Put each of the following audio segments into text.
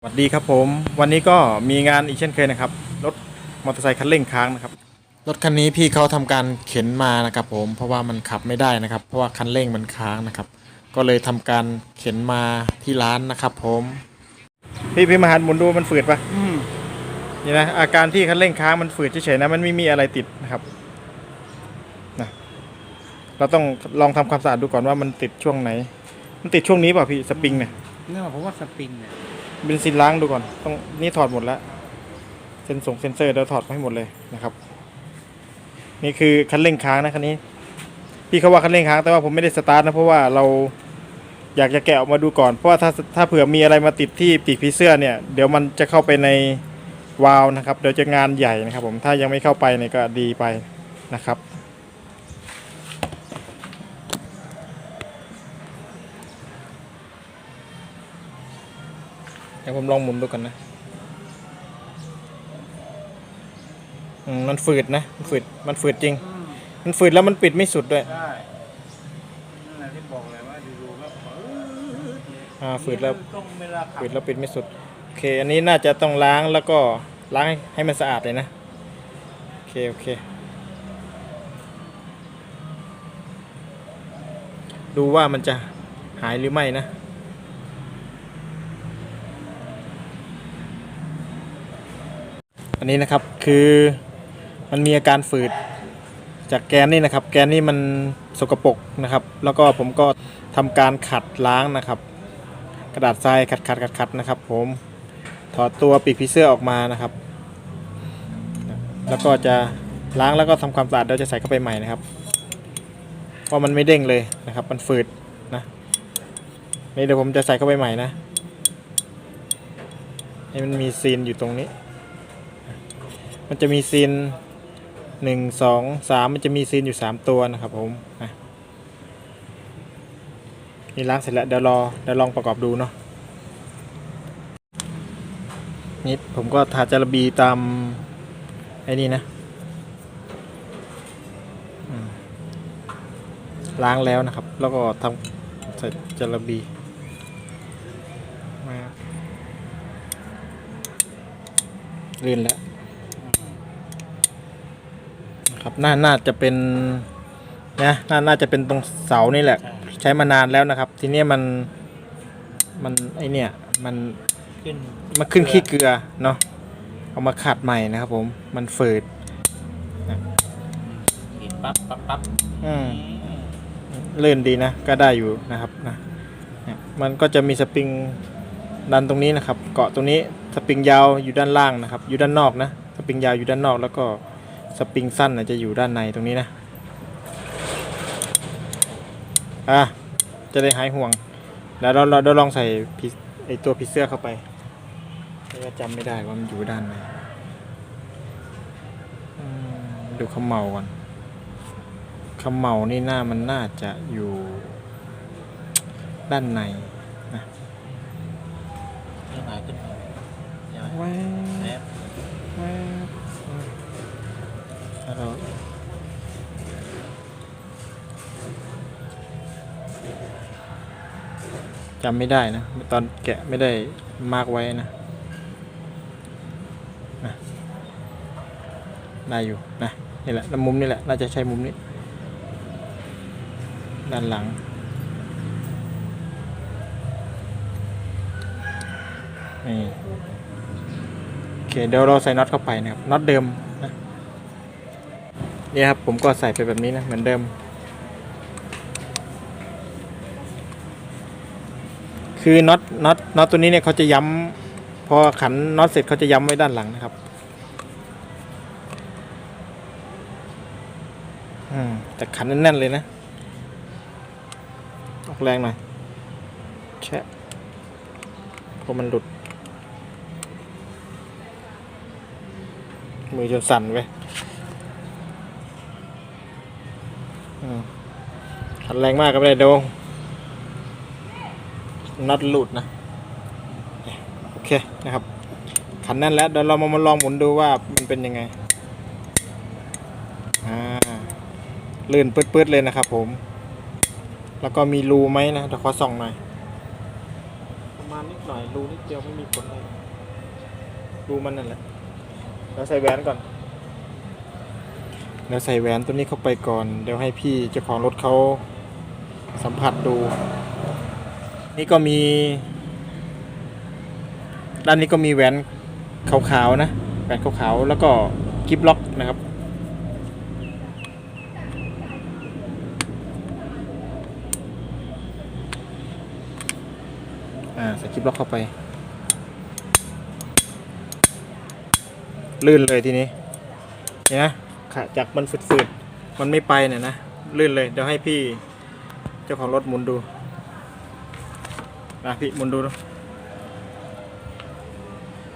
สวัสดีครับผมวันนี้ก็มีงานอีกเช่นเคยนะครับรถมอเตอร์ไซค์คันเร่งค้างนะครับรถคันนี้พี่เขาทำการเข็นมานะครับผมเพราะว่ามันขับไม่ได้นะครับ เพราะว่าคันเร่งมันค้างนะครับ ก็เลยทำการเข็นมาที่ร้านนะครับ ผมพี่พี่มาหันหมุนดูมันฝืดปะอืมนี่นะอาการที่คันเร่งค้างมันฝืดเฉยๆนะมันไม่มีอะไรติดนะครับนะเราต้องลองทำความสะอาดดูก่อนว่ามันติดช่วงไหน มันติดช่วงนี้เปล่าพี่สปริงเนี่ยนี่ผมว่าสปริงเนี่ย เบนซินล้างดูก่อนต้องนี่ถอดหมดแล้วเซนส่งเซนเซอร์เดี๋ยวถอดให้หมดเลยนะครับ นี่คือคันเร่งค้างนะคันนี้ พี่เขาว่าคันเร่งค้างแต่ว่าผมไม่ได้สตาร์ทนะเพราะว่าเราอยากจะแกะออกมาดูก่อนเพราะว่าถ้าถ้าเผื่อมีอะไรมาติดที่ปีกผีเสื้อเนี่ยเดี๋ยวมันจะเข้าไปในวาล์วนะครับเดี๋ยวจะงานใหญ่นะครับ ผมถ้ายังไม่เข้าไปเนี่ยก็ดีไปนะครับ ดี๋ยวผมลองหมุนดูกันนะอืมมันฝืดนะมันฝืดมันฝืดจริงอืมมันฝืดแล้วมันปิดไม่สุดด้วยใช่นั่นแหละที่บอกเลยว่าดูๆก็ฝืดเนี่ยอ่าฝืดแล้วต้องเวลาขับปิดแล้วปิดไม่สุดโอเค อันนี้น่าจะต้องล้างแล้วก็ล้างให้ให้มันสะอาดเลยนะโอเคโอเค ดูว่ามันจะหายหรือไม่นะ อันนี้นะครับคือมันมีอาการฝืดจากแกนนี่นะครับ แกนนี่มันสกปรกนะครับ แล้วก็ผมก็ทำการขัดล้างนะครับ กระดาษทรายขัดขัดขัดขัดนะครับ ผมถอดตัวปีกผีเสื้อออกมานะครับ แล้วก็จะล้างแล้วก็ทำความสะอาดแล้วจะใส่เข้าไปใหม่นะครับเพราะมันไม่เด้งเลยนะครับ มันฝืดนะนี่เดี๋ยวผมจะใส่เข้าไปใหม่นะให้มันมีซีนอยู่ตรงนี้ มันจะมีซีนหนึ่งสองสามมันจะมีซีนอยู่สามตัวนะครับผมนะนี่ล้างเสร็จแล้วเดี๋ยวรอเดี๋ยวลองประกอบดูเนาะนี่ผมก็ทาจารบีตามไอ้นี่นะล้างแล้วนะครับ แล้วก็ทำใส่จารบีมาลื่นแล้ว ครับน่าน่าจะเป็นนะน่าน่าจะเป็นตรงเสานี่แหละ ใช้มานานแล้วนะครับ ทีเนี้ยมันมันไอเนี่ยมันขึ้นมาขึ้นขี้เกลือเนาะเอามาขัดใหม่นะครับผมมันฝืดขีดปั๊บปั๊บปั๊บอืมลื่นดีนะก็ได้อยู่นะครับนะเนี่ยมันก็จะมีสปริงดันตรงนี้นะครับ เกาะตรงนี้สปริงยาวอยู่ด้านล่างนะครับ อยู่ด้านนอกนะสปริงยาวอยู่ด้านนอกแล้วก็ สปริงสั้นน่ะจะอยู่ด้านในตรงนี้นะ อะ จะได้หายห่วง แล้วเราเราเราลองใส่พีไอตัวพีเสื้อเข้าไปเพราะว่าจำไม่ได้ว่ามันอยู่ด้านไหนอืมดูเขมเหลาก่อนขมเหลานี่หน้ามันน่าจะอยู่ด้านในนะยังหายขึ้นมาใช่ไหมแวแอบบแวบแล้ว เราจำไม่ได้นะ ตอนแกะไม่ได้มาร์กไว้นะนะได้อยู่นะนี่แหละแล้วมุมนี่แหละน่าจะใช่มุมนี้ ด้านหลังนี่โอเคเดี๋ยวเราใส่น็อตเข้าไปนะครับน็อตเดิม นี่ครับผมก็ใส่ไปแบบนี้นะเหมือนเดิม คือน็อตน็อตน็อตตัวนี้เนี่ยเขาจะย้ำพอขันน็อตเสร็จเขาจะย้ำไว้ด้านหลังนะครับอืมแต่ขันแน่นๆเลยนะออกแรงหน่อยแช่เพราะมันหลุด มือจนสั่นไปอืม ขันแรงมากก็ไม่ได้โดงน็อตหลุดนะ โอเคนะครับ ขันแน่นแล้วเดี๋ยวเรามามาลองหมุนดูว่ามันเป็นยังไง อ่า ลื่นปื๊ดๆเลยนะครับผม แล้วก็มีรูไหมนะเดี๋ยวขอส่องหน่อย ประมาณมาณนิดหน่อยรูนิดเดียวไม่มีผลอะไรรูมันนั่นแหละแล้วใส่แหวนก่อน แล้วใส่แหวนตัวนี้เข้าไปก่อน เดี๋ยวให้พี่เจ้าของรถเขาสัมผัสดู นี่ก็มี ด้านนี้ก็มีแหวนขาวๆนะแหวนขาวๆแล้วก็กิฟล็อกนะครับอ่าใส่กิฟล็อกเข้าไป ลื่นเลยทีนี้เห็นไหม จากมันฝืดๆมันไม่ไปเนี่ยนะลื่นเลยเดี๋ยวให้พี่เจ้าของรถหมุนดูนะพี่หมุนดูนะ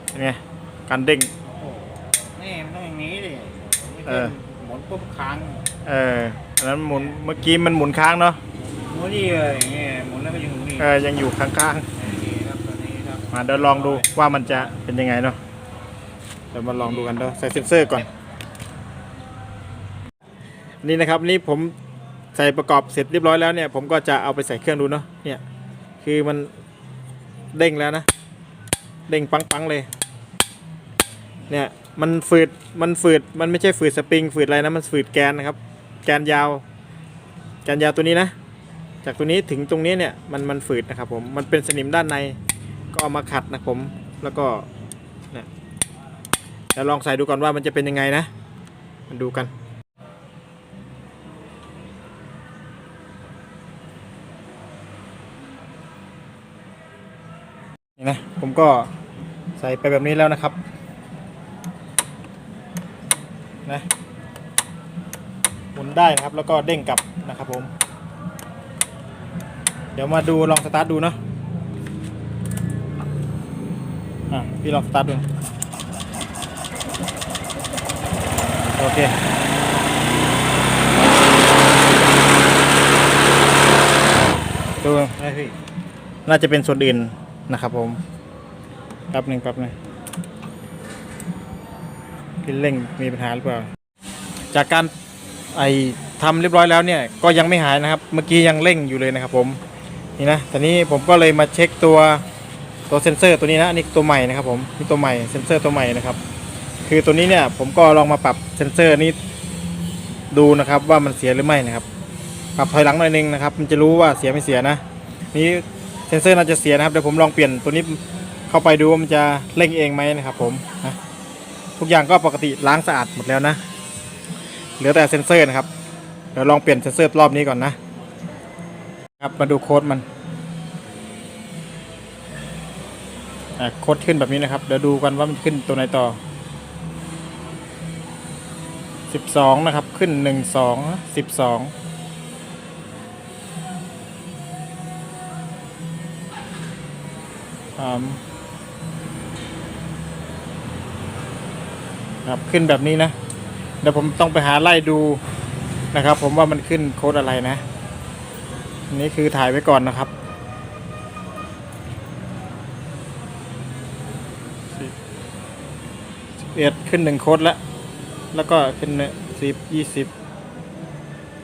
เป็นไงการเด้งนี่มันต้องอย่างนี้ดิไม่เอใช่อหมุนปุ๊บค้างเอออันนั้นหมุนเมื่อกี้มันหมุนค้างเนาะหมุนนี่เลยอย่างเงี้ยหมุนแล้วก็ยังหมุนนี่เออยังอยู่ค้างนี่ครับตัวนี้ครับๆมาเดี๋ยวลองดูว่ามันจะเป็นยังไงเนาะเดี๋ยวมาลองดูกันเด้อใส่เซ็นเซอร์ก่อน นี่นะครับนี่ผมใส่ประกอบเสร็จเรียบร้อยแล้วเนี่ย ผมก็จะเอาไปใส่เครื่องดูเนาะเนี่ยคือมันเด้งแล้วนะ เด้งปังๆเลย เนี่ยมันฝืดมันฝืดมันไม่ใช่ฝืดสปริงฝืดอะไรนะมันฝืดแกนนะครับ แกนยาว แกนยาวตัวนี้นะ จากตัวนี้ถึงตรงนี้เนี่ยมันมันฝืดนะครับผมมันเป็นสนิมด้านในก็เอามาขัดนะผมแล้วก็เนี่ยเดี๋ยวลองใส่ดูก่อนว่ามันจะเป็นยังไงนะ มาดูกัน นี่นะ ผมก็ใส่ไปแบบนี้แล้วนะครับนะหมุนได้นะครับแล้วก็เด้งกลับนะครับผม เดี๋ยวมาดูลองสตาร์ทดูเนาะอะพี่ลองสตาร์ทดูโอเคดูได้พี่น่าจะเป็นส่วนอื่นนะครับผม แป๊บหนึ่งแป๊บหนึงพี่เร่งมีปัญหาหรือเปล่า จากการไอทำเรียบร้อยแล้วเนี่ยก็ยังไม่หายนะครับ เมื่อกี้ยังเร่งอยู่เลยนะครับผมนี่นะแต่นี้ผมก็เลยมาเช็คตัวตัวเซนเซอร์ตัวนี้นะอันนี่ตัวใหม่นะครับผมนี่ตัวใหม่เซนเซอร์ตัวใหม่นะครับ คือตัวนี้เนี่ยผมก็ลองมาปรับเซนเซอร์นี้ดูนะครับว่ามันเสียหรือไม่นะครับ ปรับถอยหลังหน่อยนึงนะครับ มันจะรู้ว่าเสียไม่เสียนะ นี้เซนเซอร์น่าจะเสียนะครับเดี๋ยวผมลองเปลี่ยนตัวนี้ เข้าไปดูว่ามันจะเร่งเองไหมนะครับผมนะทุกอย่างก็ปกติล้างสะอาดหมดแล้วนะ เหลือแต่เซนเซอร์นะครับ เดี๋ยวลองเปลี่ยนเซนเซอร์รอบนี้ก่อนนะครับมาดูโค้ดมันโค้ดขึ้นแบบนี้นะครับ เดี๋ยวดูกันว่ามันขึ้นตัวไหนต่อ 12 นะครับ ขึ้น 1 2 12สา ครับขึ้นแบบนี้นะเดี๋ยวผมต้องไปหาไล่ดูนะครับ ผมว่ามันขึ้นโค้ดอะไรนะนนี้คือถ่ายไว้ก่อนนะครับสิบสิบเอ็ดขึ้นหนึ่งโค้ดแล้ว แล้วก็ขึ้นสิบยี่สิบ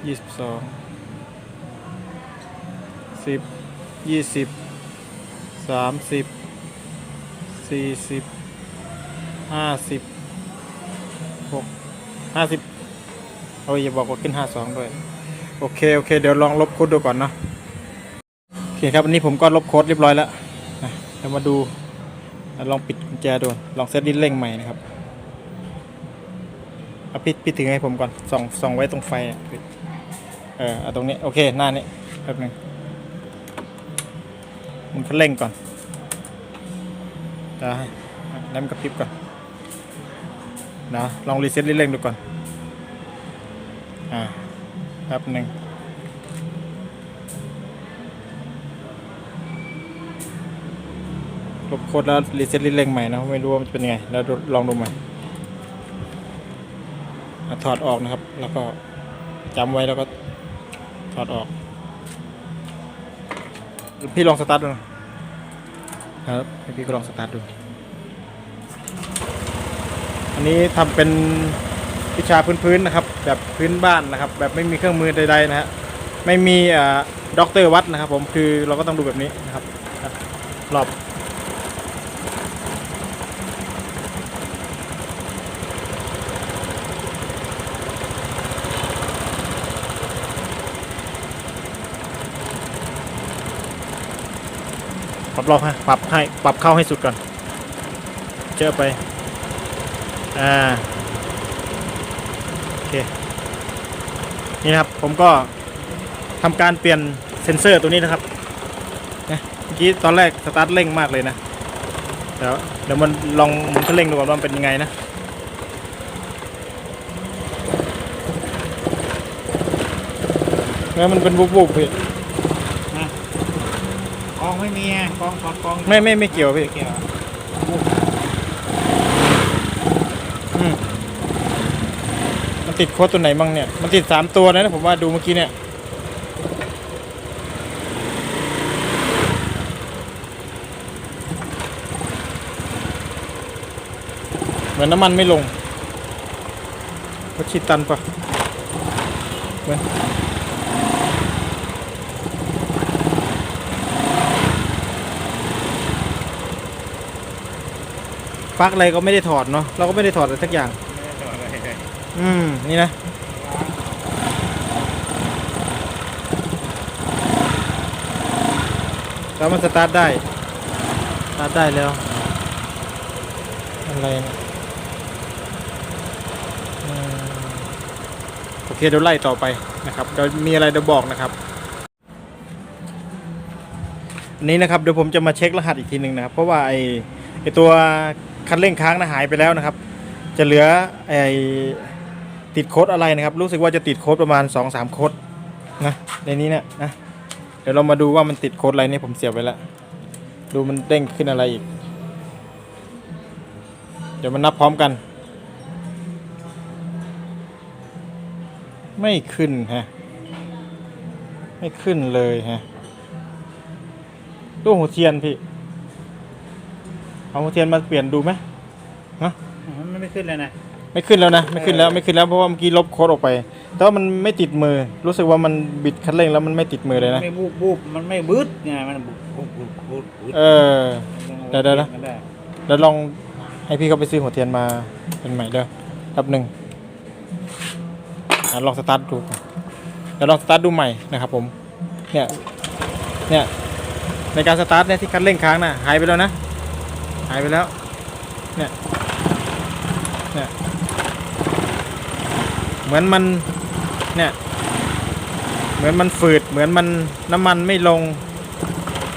ยี่สิบสองสิบยี่สิบสามสิบสี่สิบห้าสิบ หกห้าสิบโอ้ยอย่าบอกว่าขึ้นห้าสองด้วย โอเค โอเค เดี๋ยวลองลบโค้ดดูก่อนเนาะโอเคครับ อันนี้ผมก็ลบโค้ดเรียบร้อยแล้วเดี๋ยวมาดู ลองปิดกุญแจดู ลองเซตลิ้นเร่งใหม่นะครับเอาพี่พี่ถึงให้ผมก่อน ส่องส่องไว้ตรงไฟ เออเอาตรงนี้ โอเค หน้านี้แป๊บหนึงมันคันเร่งก่อนได้แล้วมันกระพริบก่อน นะลองรีเซ็ตเร่งดูก่อน อ่าแป๊บหนึ่งลบโค้ดแล้วรีเซ็ตเร่งใหม่นะไม่รู้ว่ามันจะเป็นยังไง แล้วลองดูใหม่ถอดออกนะครับ แล้วก็จำไว้แล้วก็ถอดออก พี่ลองสตาร์ทดูนะครับพี่ก็ลองสตาร์ทดู อันนี้ทำเป็นวิชาพื้นๆนะครับ แบบพื้นบ้านนะครับ แบบไม่มีเครื่องมือใดๆนะฮะไม่มีอ่าด็อกเตอร์วัดนะครับผมคือเราก็ต้องดูแบบนี้นะครับรอบปรับรอบฮะปรับให้ปรับเข้าให้สุดก่อน เจอไป อ่าโอเคนี่นะครับผมก็ทำการเปลี่ยนเซ็นเซอร์ตัวนี้นะครับนะเมื่อกี้ตอนแรกสตาร์ทเร่งมากเลยนะเดี๋ยวเดี๋ยวมันลองหมุนคันเร่งดูก่อนว่ามันเป็นยังไงนะแล้วมันเป็นบุบๆพี่กองไม่มีไงกองถอดกองไม่ไม่ไม่เกี่ยวพี่ไม่เกี่ยว อืมมัน ติดโค้ดตัวไหนบ้างเนี่ย มันติดสามตัวนะผมว่าดูเมื่อกี้เนี่ย เหมือนน้ำมันไม่ลงก็ชิดตันปะเหมือนปลั๊กอะไรก็ไม่ได้ถอดเนาะเราก็ไม่ได้ถอดอะไรสักอย่าง อืม นี่นะ แล้วมันสตาร์ทได้ สตาร์ทได้แล้ว อะไรนี่ยอืมโอเคเดี๋ยวไล่ต่อไปนะครับเดี๋ยวมีอะไรเดี๋ยวบอกนะครับอันนี้นะครับเดี๋ยวผมจะมาเช็ครหัสอีกทีหนึ่งนะครับ เพราะว่าไอไอตัวคันเร่งค้างนะหายไปแล้วนะครับ จะเหลือไอ ติดโค้ดอะไรนะครับ รู้สึกว่าจะติดโค้ดประมาณ2อสามโค้ดนะในนี้เนี่ยนะเดี๋ยวเรามาดูว่ามันติดโค้ดอะไรนี่ผมเสียบไว้แล้ว ดูมันเด้งขึ้นอะไรอีก เดี๋ยวมันนับพร้อมกัน ไม่ขึ้นฮะ ไม่ขึ้นเลยฮะตู้หัวเทียนพี่ เอาหัวเทียนมาเปลี่ยนดูไหมมันไม่ขึ้นเลยนะ ไม่ขึ้นแล้วนะ ไม่ขึ้นแล้วไม่ขึ้นแล้วเพราะว่าเมื่อกี้ลบโค้ดออกไป แต่ว่ามันไม่ติดมือ รู้สึกว่ามันบิดคันเร่งแล้วมันไม่ติดมือเลยนะ ไม่บูบบูบมันไม่บึ้ดไงมันบุบบุบบุบบุบบุบเออ เดี๋ยวเดี๋ยวนะมันได้แล้วลองให้พี่เขาไปซื้อหัวเทียนมาเป็นใหม่เด้อแป๊บหนึ่งอะลองสตาร์ทดูก่อนเดี๋ยวลองสตาร์ทดูใหม่นะครับผมเนี่ยเนี่ยในการสตาร์ทเนี่ยที่คันเร่งค้างน่ะหายไปแล้วนะ หายไปแล้วเนี่ยเนี่ย เหมือนมันเนี่ยเหมือนมันฝืดเหมือนมันน้ำมันไม่ลง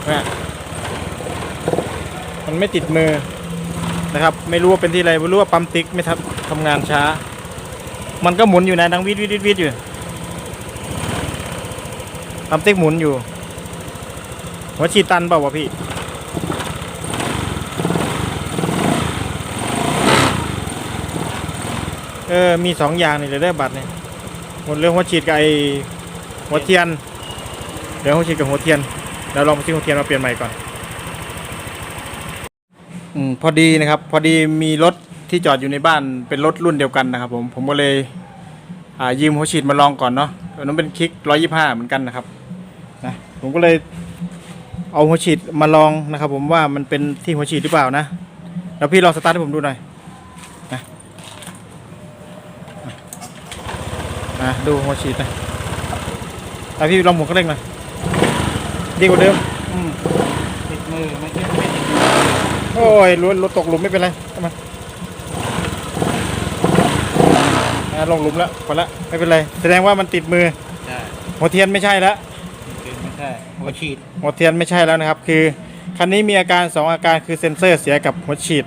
นี่ยมันไม่ติดมือนะครับ ไม่รู้ว่าเป็นที่อะไรไม่รู้ว่าปั๊มติ๊กไม่ทำทำงานช้า มันก็หมุนอยู่นะดังวิดวิดวิดวิดอยู่ปั๊มติ๊กหมุนอยู่หัวฉีดตันเปล่าวะพี่ เออ มีสองอย่างนี่เลยได้บัตรเนี่ยหมดเรื่องหัวฉีดกับไอหัวเทียน เดี๋ยวหัวฉีดกับหัวเทียนเดี๋ยวลองไปซื้อหัวเทียนมาเปลี่ยนใหม่ก่อนอืมพอดีนะครับ พอดีมีรถที่จอดอยู่ในบ้านเป็นรถรุ่นเดียวกันนะครับ ผมผมก็เลยอ่ายืมหัวฉีดมาลองก่อนเนาะอันนั้นเป็นคลิกร้อยยี่ห้าเหมือนกันนะครับนะผมก็เลยเอาหัวฉีดมาลองนะครับ ผมว่ามันเป็นที่หัวฉีดหรือเปล่านะแล้วพี่ลองสตาร์ทให้ผมดูหน่อยนะ อะดูหัวฉีดนะแต่พี่ลองหมุนก็เร่งหน่อยดีกว่าเดิมอืมติดมือไม่ใช่ไม่ติดมือโอ้ยรถรถตกหลุมไม่เป็นไรทำไมอ่าลงหลุมแล้วพอละไม่เป็นไร แสดงว่ามันติดมือ ใช่หัวเทียนไม่ใช่แล้วไม่ใช่หัวฉีดหัวเทียนไม่ใช่แล้วนะครับ คือคันนี้มีอาการ 2 อาการคือเซ็นเซอร์เสียกับหัวฉีด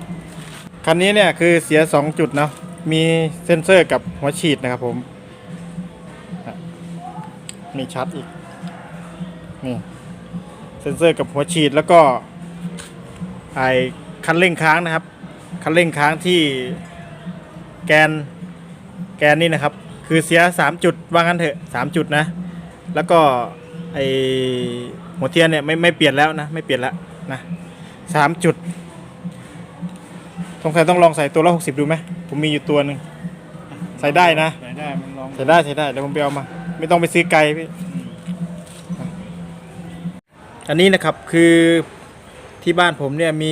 คันนี้เนี่ยคือเสีย 2 จุดเนาะมีเซ็นเซอร์กับหัวฉีดนะครับผมอะ มีชัดอีก นี่เซ็นเซอร์กับหัวฉีดแล้วก็ไอคันเร่งค้างนะครับ คันเร่งค้างที่แกนแกนนี่นะครับ คือเสีย 3 จุดว่างั้นเถอะ 3 จุดนะ แล้วก็ไอหัวเทียนเนี่ยไม่ไม่เปลี่ยนแล้วนะ ไม่เปลี่ยนแล้วนะสามจุดสงสัยต้องลองใส่ตัวละหกสิบดูไหมผมมีอยู่ตัวหนึ่งใส่ได้นะ ใส่ได้มันลอง ใส่ได้ใส่ได้เดี๋ยวผมไปเอามา ไม่ต้องไปซื้อไกลพี่ อันนี้นะครับคือที่บ้านผมเนี่ยมี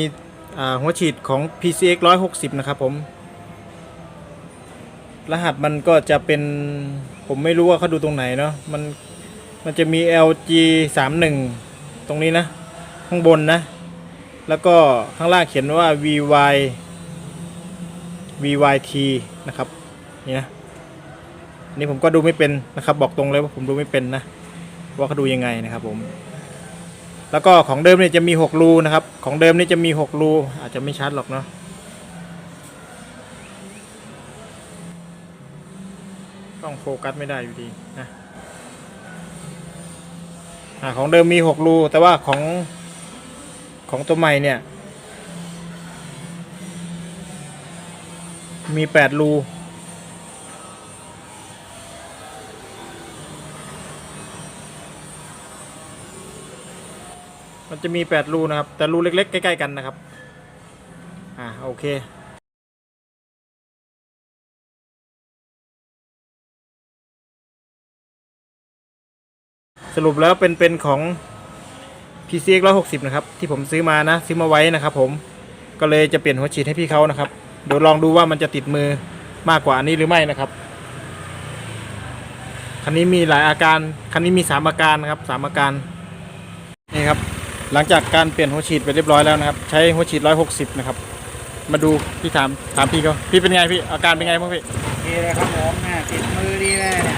หัวฉีดของ PCX 160 นะครับผม รหัสมันก็จะเป็นผมไม่รู้ว่าเขาดูตรงไหนเนาะมันมันจะมี LG 31 ตรงนี้นะ ข้างบนนะ แล้วก็ข้างล่างเขียนว่า VY VYT นะครับ นี่นะ นี่ผมก็ดูไม่เป็นนะครับ บอกตรงเลยว่าผมดูไม่เป็นนะว่าเขาดูยังไงนะครับผม แล้วก็ของเดิมเนี่ยจะมี6รูนะครับ ของเดิมนี่จะมี6รูอาจจะไม่ชัดหรอกเนาะต้องโฟกัสไม่ได้อยู่ดีนะอของเดิมมี6รูแต่ว่าของของตัวใหม่เนี่ย มี8รู มันจะมี 8 รูนะครับ แต่รูเล็ก ๆ ใกล้ ๆ กันนะครับ อ่าโอเคสรุปแล้วเป็นเป็นของ PCX 160 นะครับ ที่ผมซื้อมานะซื้อมาไว้นะครับผมก็เลยจะเปลี่ยนหัวฉีดให้พี่เขานะครับเดี๋ยวลองดูว่ามันจะติดมือมากกว่าอันนี้หรือไม่นะครับ คันนี้มีหลายอาการ คันนี้มีสามอาการนะครับสามอาการนี่ครับ หลังจากการเปลี่ยนหัวฉีดไปเรียบร้อยแล้วนะครับ ใช้หัวฉีด 160 นะครับ มาดูพี่ถามถามพี่เขาพี่เป็นไงพี่อาการเป็นไงบ้างพี่ดีเลยครับผมเนี่ยติดมือดีเลยเนี่ย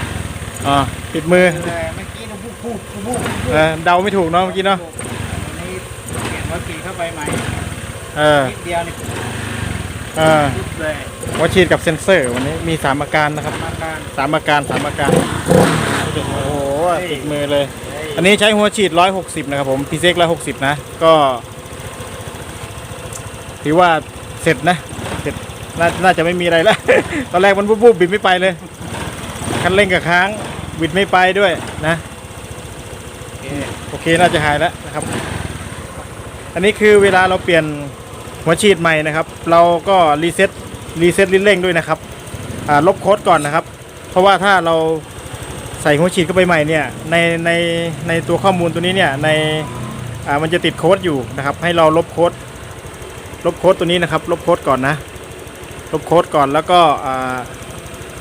อ๋อติดมือเลยเมื่อกี้เราพูดพูดพูดพูดเออเดาไม่ถูกเนาะเมื่อกี้เนาะวันนี้เปลี่ยนวัตถุเข้าไปใหม่เออนิดเดียวนี่เออปุ๊บเลยหัวฉีดกับเซ็นเซอร์วันนี้มีสามอาการนะครับ มาการสามอาการสามอาการโอ้โหติดมือเลยเฮ้ย อันนี้ใช้หัวฉีด 160 นะครับผม PCX 160 นะ ก็ถือว่าเสร็จนะเสร็จนน่าจะไม่มีอะไรแล้ว ตอนแรกมันบูบๆบิดไม่ไปเลย คันเร่งกับค้างบิดไม่ไปด้วยนะโอเคน่าจะหายแล้วนะครับ อันนี้คือเวลาเราเปลี่ยนหัวฉีดใหม่นะครับ เราก็รีเซ็ตรีเซ็ตลิ้นเร่งด้วยนะครับลบโค้ดก่อนนะครับ เพราะว่าถ้าเรา ส่หัวฉีดเข้าไปใหม่เนี่ยในในในตัวข้อมูลตัวนี้เนี่ยในอ่ามันจะติดโค้ดอยู่นะครับ ให้เราลบโค้ดลบโค้ดตัวนี้นะครับ ลบโค้ดก่อนนะ ลบโค้ดก่อนแล้วก็อ่า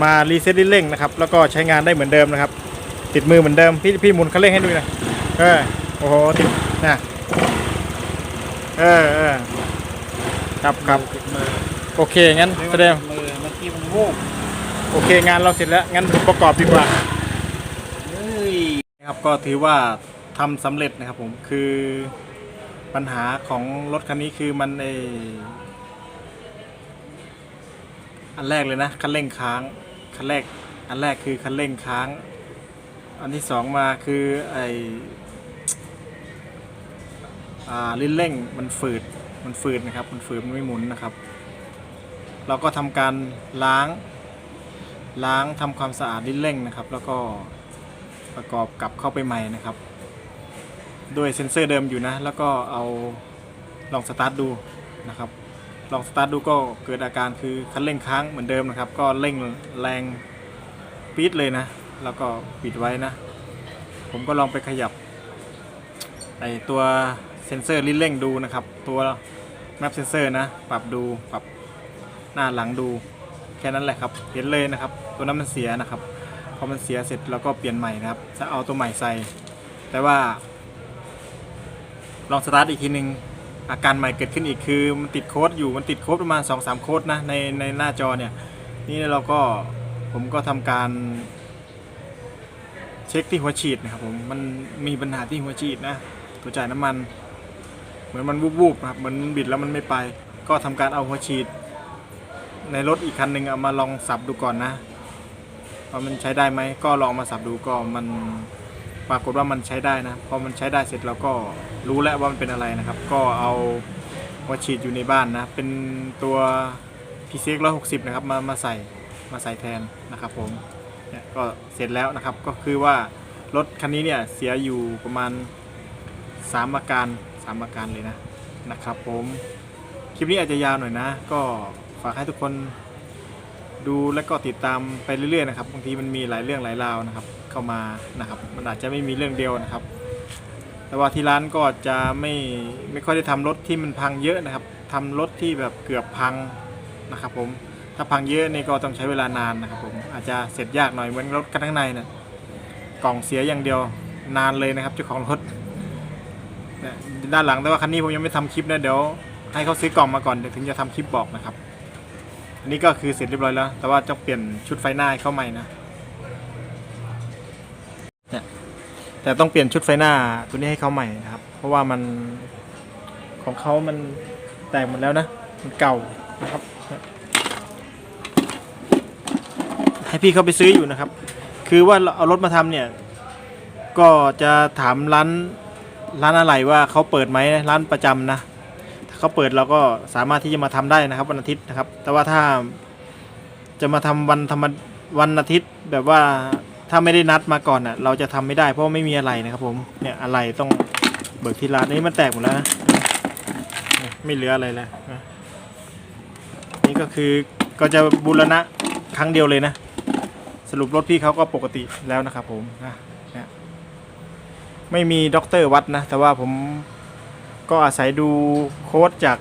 มารีเซ็ตลิ้นเร่งนะครับ แล้วก็ใช้งานได้เหมือนเดิมนะครับ ติดมือเหมือนเดิมพี่พี่หมุนคันเร่งให้ดูหน่อยเออโอ้โหติดนะเออเออครับครับติดมือโอเคงั้นแสดงติมือเมื่อกี้มันวูบโอเคงานเราเสร็จแล้วงั้นผมประกอบดีกว่าเฮ้ยนะ ครับก็ถือว่าทำสำเร็จนะครับผมคือปัญหาของรถคันนี้คือมันเออันแรกเลยนะคันเร่งค้างคันแรกอันแรกคือคันเร่งค้าง อันที่สองมาคือไออ่าลิ้นเร่งมันฝืดมันฝืดนะครับ มันฝืดมันไม่หมุนนะครับ เราก็ทำการล้างล้างทำความสะอาดลิ้นเร่งนะครับ แล้วก็ ประกอบกลับเข้าไปใหม่นะครับด้วยเซ็นเซอร์เดิมอยู่นะ แล้วก็เอาลองสตาร์ทดูนะครับ ลองสตาร์ทดูก็เกิดอาการคือคันเร่งค้างเหมือนเดิมนะครับ ก็เร่งแรงปี๊ดเลยนะ แล้วก็ปิดไว้นะ ผมก็ลองไปขยับไอตัวเซ็นเซอร์ลิ้นเร่งดูนะครับ ตัวแมปเซนเซอร์นะ ปรับดูปรับหน้าหลังดู แค่นั้นแหละครับ เห็นเลยนะครับ ตัวนั้นมันเสียนะครับ พอมันเสียเสร็จเราก็เปลี่ยนใหม่นะครับ จะเอาตัวใหม่ใส่ แต่ว่า ลองสตาร์ทอีกทีหนึ่งอาการใหม่เกิดขึ้นอีกคือมันติดโค้ดอยู่มันติดโค้ดประมาณ2อสโค้ดนะในในหน้าจอเนี่ย นี่เราก็ผมก็ทำการเช็คที่หัวฉีดนะครับผมมันมีปัญหาที่หัวฉีดนะตัวจ่ายน้ำมัน เหมือนมันวูบๆนะครับเหมือนบิดแล้วมันไม่ไป ก็ทำการเอาหัวฉีด ในรถอีกคันหนึ่งเอามาลองสับดูก่อนนะ ว่ามันใช้ได้ไหมก็ลองมาสับดูก็มันปรากฏว่ามันใช้ได้นะพอมันใช้ได้เสร็จเราก็รู้แล้วว่ามันเป็นอะไรนะครับ ก็เอาหัวฉีดอยู่ในบ้านนะ เป็นตัว PCX 160นะครับมามาใส่มาใส่แทนนะครับผมเนี่ยก็เสร็จแล้วนะครับก็คือว่ารถคันนี้เนี่ยเสียอยู่ประมาณ 3 อาการ3อาการเลยนะนะครับผมคลิปนี้อาจจะยาวหน่อยนะ ก็ฝากให้ทุกคน ดูและก็ติดตามไปเรื่อยๆนะครับบางทีมันมีหลายเรื่องหลายราวนะครับ เข้ามานะครับ มันอาจจะไม่มีเรื่องเดียวนะครับ แต่ว่าที่ร้านก็จะไม่ไม่ค่อยได้ทำรถที่มันพังเยอะนะครับทำรถที่แบบเกือบพังนะครับ ผมถ้าพังเยอะนี่ก็ต้องใช้เวลานานนะครับ ผมอาจจะเสร็จยากหน่อยเหมือนรถกันข้างในนะกล่องเสียอย่างเดียวนานเลยนะครับเจ้าของรถด้านหลังแต่ว่าคันนี้ผมยังไม่ทำคลิปนะเดี๋ยวให้เขาซื้อกล่องมาก่อนเดี๋ยวถึงจะทำคลิปบอกนะครับ อันนี้ก็คือเสร็จเรียบร้อยแล้ว แต่ว่าจะเปลี่ยนชุดไฟหน้าให้เข้าใหม่นะเนี่ยแต่ต้องเปลี่ยนชุดไฟหน้าตัวนี้ให้เขาใหม่นะครับ เพราะว่ามันของเขามันแตกหมดแล้วนะ มันเก่านะครับ ให้พี่เขาไปซื้ออยู่นะครับ คือว่าเราเอารถมาทำเนี่ย ก็จะถามร้านร้านอะไรว่าเขาเปิดไหมร้านประจำนะ เขาเปิดเราก็สามารถที่จะมาทำได้นะครับวันอาทิตย์นะครับ แต่ว่าถ้าจะมาทำวันธรรมวันอาทิตย์แบบว่าถ้าไม่ได้นัดมาก่อนอะ เราจะทำไม่ได้เพราะไม่มีอะไรนะครับ ผมเนี่ยอะไรต้องเบิกที่ร้านนี้มันแตกหมดแล้วนะไม่เหลืออะไรแล้วนะนี่ก็คือก็จะบูรณะครั้งเดียวเลยนะ สรุปรถพี่เขาก็ปกติแล้วนะครับผมนะไม่มีด็อกเตอร์วัดนะ แต่ว่าผม ก็อาศัยดูโค้ดจาก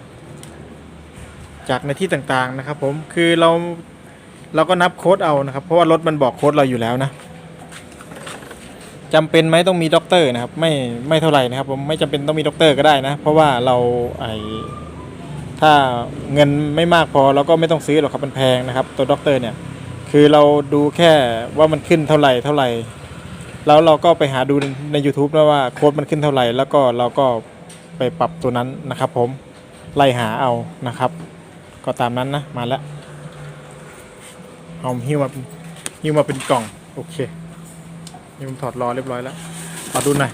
จากในที่ต่างๆนะครับผมคือเราเราก็นับโค้ดเอานะครับ เพราะว่ารถมันบอกโค้ดเราอยู่แล้วนะจำเป็นไหมต้องมีด็อกเตอร์นะครับไม่ไม่เท่าไหร่นะครับผมไม่จำเป็นต้องมีด็อกเตอร์ก็ได้นะ เพราะว่าเราไอถ้าเงินไม่มากพอเราก็ไม่ต้องซื้อหรอกครับมันแพงนะครับ ตัวด็อกเตอร์เนี่ยคือเราดูแค่ว่ามันขึ้นเท่าไหร่เท่าไหร่ แล้วเราก็ไปหาดูใน YouTube นะว่าโค้ดมันขึ้นเท่าไหร่ แล้วก็เราก็ ไปปรับตัวนั้นนะครับ ผมไล่หาเอานะครับ ก็ตามนั้นนะมาแล้วเอาหิ้วมาหิ้วมาเป็นกล่องโอเคนี่ผมถอดรอเรียบร้อยแล้วขอดูหน่อย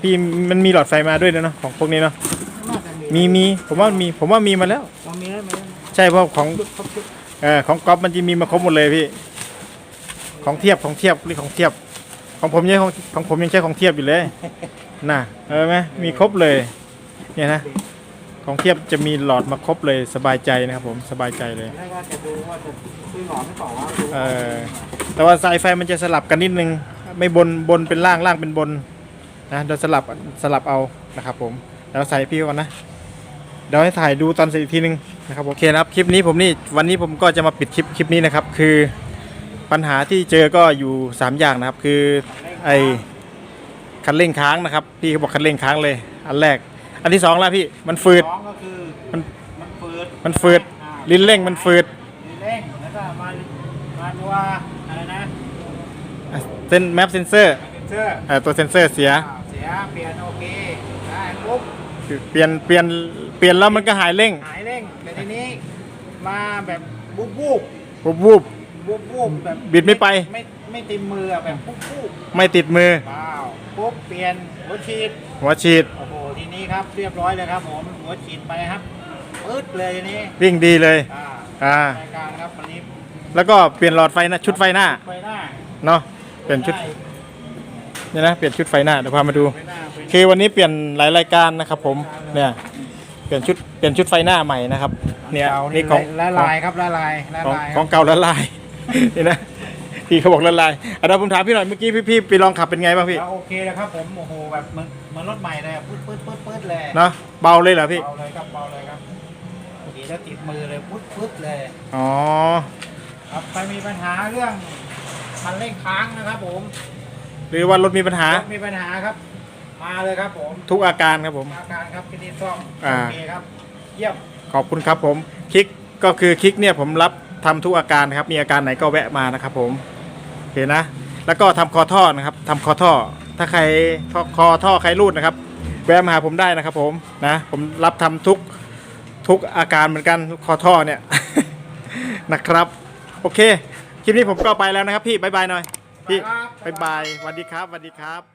พี่มันมีหลอดไฟมาด้วยนะเนาะของพวกนี้เนาะน่าจะมีมีผมว่ามีผมว่ามีมาแล้วเรามีไหมใช่เพราะของครบชุดเออของก๊อฟมันจะมีมาครบหมดเลยพี่ ของเทียบของเทียบเรียกของเทียบ ของผมยังของของผมยังใช้ของเทียบอยู่เลยน่ะเออไหมมีครบเลยเนี่ยนะของเทียบจะมีหลอดมาครบเลยสบายใจนะครับผมสบายใจเลยได้ว่าจะดูว่าจะซื้อหลอดไม่ต่อว่าดูเออแต่ว่าสายไฟมันจะสลับกันนิดนึง ไม่บนบนเป็นล่างล่างเป็นบนนะเดี๋ยวสลับสลับเอานะครับผมเดี๋ยวใส่พี่ก่อนนะเดี๋ยวให้ถ่ายดูตอนเสร็จอีกทีนึงนะครับผมโอเคนะครับคลิปนี้ผมนี่วันนี้ผมก็จะมาปิดคลิปคลิปนี้นะครับคือ ปัญหาที่เจอก็อยู่ 3 อย่างนะครับ คือไอคันเร่งค้างนะครับ พี่เขาบอกคันเร่งค้างเลย อันแรก อันที่สองแล้วพี่มันฟืด สองก็คือมันมันฟืดมันฟืดอ่าลิ้นเร่งมันฟืดลิ้นเร่งแล้วก็มามาตัวอะไรนะเซนแมปเซนเซอร์เซนเซอร์เอ่อตัวเซนเซอร์เสียอ่าเสียเปลี่ยนโอเคได้ปุ๊บคือเปลี่ยนเปลี่ยนเปลี่ยนแล้วมันก็หายเร่งหายเร่งแต่ทีนี้มาแบบบุบบูบวูบวูบ บุบบูบแบบบิดไม่ไป ไม่ไม่ติมมืออะแบบปุ๊บปุ๊บไม่ติดมือเปล่าปุ๊บเปลี่ยนหัวฉีดหัวฉีด โอ้โหทีนี้ครับเรียบร้อยเลยครับผมหัวฉีดไปครับปื๊ดเลยทีนี้วิ่งดีเลย อ่าอ่า รายการครับวันนี้แล้วก็เปลี่ยนหลอดไฟนะชุดไฟหน้าไฟหน้าเนาะเปลี่ยนชุดไฟเนี่ยนะเปลี่ยนชุดไฟหน้าเดี๋ยวพามาดูหน้าไฟคือวันนี้เปลี่ยนหลายรายการนะครับผม เนี่ย เปลี่ยนชุด เปลี่ยนชุดไฟหน้าใหม่นะครับ เนี่ยเก่านี่ของละลายครับละลายละของลายของเก่าละลาย นี่นะพี่เขาบอกละลายอะเดี๋ยวผมถามพี่หน่อยเมื่อกี้พี่พี่ไปลองขับเป็นไงบ้างพี่ แล้วโอเคแล้วครับผมโอ้โหแบบเหมือนเหมือนรถใหม่เลยอะปื๊ดปื๊ดปื๊ดปื๊ดเลยเนาะเบาเลยเหรอพี่ เบาเลยครับเบาเลยครับทีแล้วติดมือเลยปื๊ดปื๊ดเลยอ๋อ ครับใครมีปัญหาเรื่องคันเร่งค้างนะครับผมหรือว่ารถมีปัญหามีปัญหาครับ มาเลยครับผมทุกอาการครับผม อาการครับที่นี่ซ่อมอ่า โอเคครับ เยี่ยม ขอบคุณครับผมคลิกก็คือคลิกเนี่ยผมรับ ทำทุกอาการนะครับ มีอาการไหนก็แวะมานะครับ ผมโอเคนะ แล้วก็ทำคอท่อนะครับทำคอท่อ ถ้าใครท่อคอท่อใครรูดนะครับ แวะมาหาผมได้นะครับ ผมนะผมรับทำทุกทุกอาการเหมือนกันคอท่อเนี่ยนะครับ โอเคคลิปนี้ผมก็ไปแล้วนะครับ พี่บายบายหน่อยพี่บายบายสวัสดีครับสวัสดีครับ